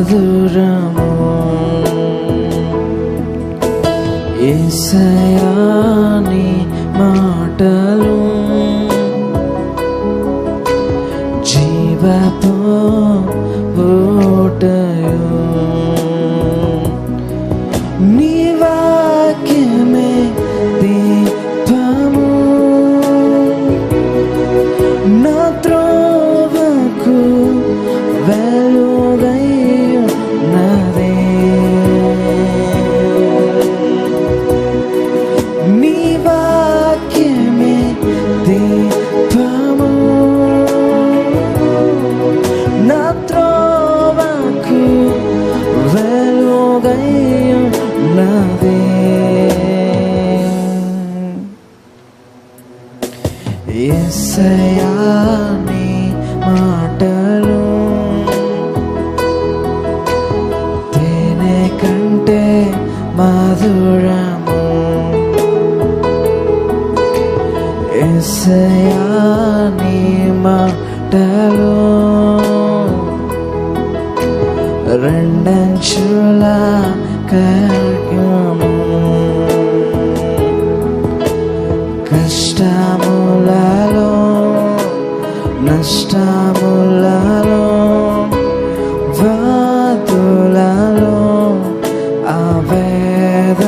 మధురము ఏసయాని మాటలు జీవపు ఓటయో హృదయం నాదే ఎస్సయాని మాటలు తేనే కంటే మాధురము ఎస్సయాని మాటలు Curahkan curahkanmu Kestamu lalu Nestamu lalu Waktu lalu Awedah